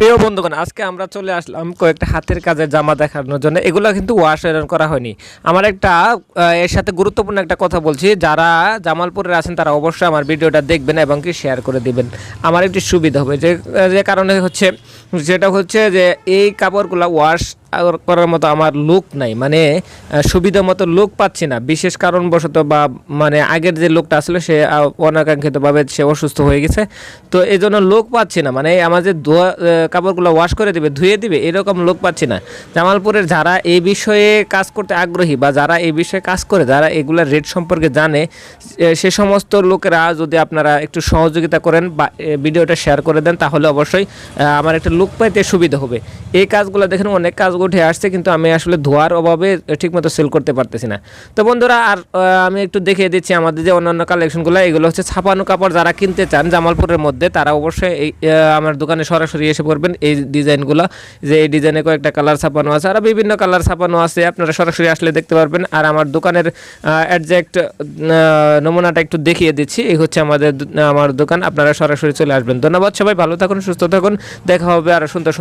প্রিয় বন্ধুগণ, আজকে আমরা চলে আসলাম কয়েকটা হাতের কাজের জামা দেখানোর জন্য। এগুলো কিন্তু ওয়াশ আয়রন করা হয়নি। আমার একটা এর সাথে গুরুত্বপূর্ণ একটা কথা বলছি। যারা জামালপুরের আছেন, তারা অবশ্যই আমার ভিডিওটা দেখবেন এবং কি শেয়ার করে দিবেন। আমার একটি সুবিধা হবে। যে যে কারণে হচ্ছে, যেটা হচ্ছে যে, এই কাপড়গুলো ওয়াশ করার মতো আমার লুক নাই। মানে সুবিধা মতো লুক পাচ্ছি না। বিশেষ কারণবশত বা মানে আগের যে লোকটা আসলে সে অনাকাঙ্ক্ষিতভাবে সে অসুস্থ হয়ে গেছে। তো এই জন্য লোক পাচ্ছি না। মানে আমার যে কাপড়গুলো ওয়াশ করে দিবে, ধুয়ে দিবে, এরকম লোক পাচ্ছি না। জামালপুরের যারা এই বিষয়ে কাজ করতে আগ্রহী বা যারা এই বিষয়ে কাজ করে, যারা এগুলোর রেট সম্পর্কে জানে, সে সমস্ত লোকেরা যদি আপনারা একটু সহযোগিতা করেন বা ভিডিওটা শেয়ার করে দেন, তাহলে অবশ্যই আমার একটা লুক পাইতে সুবিধা হবে। এই কাজগুলো দেখেন অনেক কাজ উঠে আসছে, কিন্তু আমি আসলে ধোয়ার অভাবে ঠিকমতো সেল করতে পারতেছি না। তো বন্ধুরা, আর আমি একটু দেখিয়ে দিচ্ছি আমাদের যে অন্যান্য কালেকশনগুলো এগুলো হচ্ছে ছাপানো কাপড় যারা কিনতে চান জামালপুরের মধ্যে, তারা অবশ্যই আমার দোকানে সরাসরি এসে পড়বেন এই ডিজাইনগুলো। যে এই ডিজাইনে কয়েকটা কালার ছাপানো আছে, আর বিভিন্ন কালার ছাপানো আছে, আপনারা সরাসরি আসলে দেখতে পারবেন। আর আমার দোকানের অ্যাডজেক্ট নমুনাটা একটু দেখিয়ে দিচ্ছি। এই হচ্ছে আমাদের আমার দোকান, আপনারা সরাসরি চলে আসবেন। ধন্যবাদ সবাই, ভালো থাকুন, সুস্থ থাকুন। দেখা হবে আর সুন্দর সুন্দর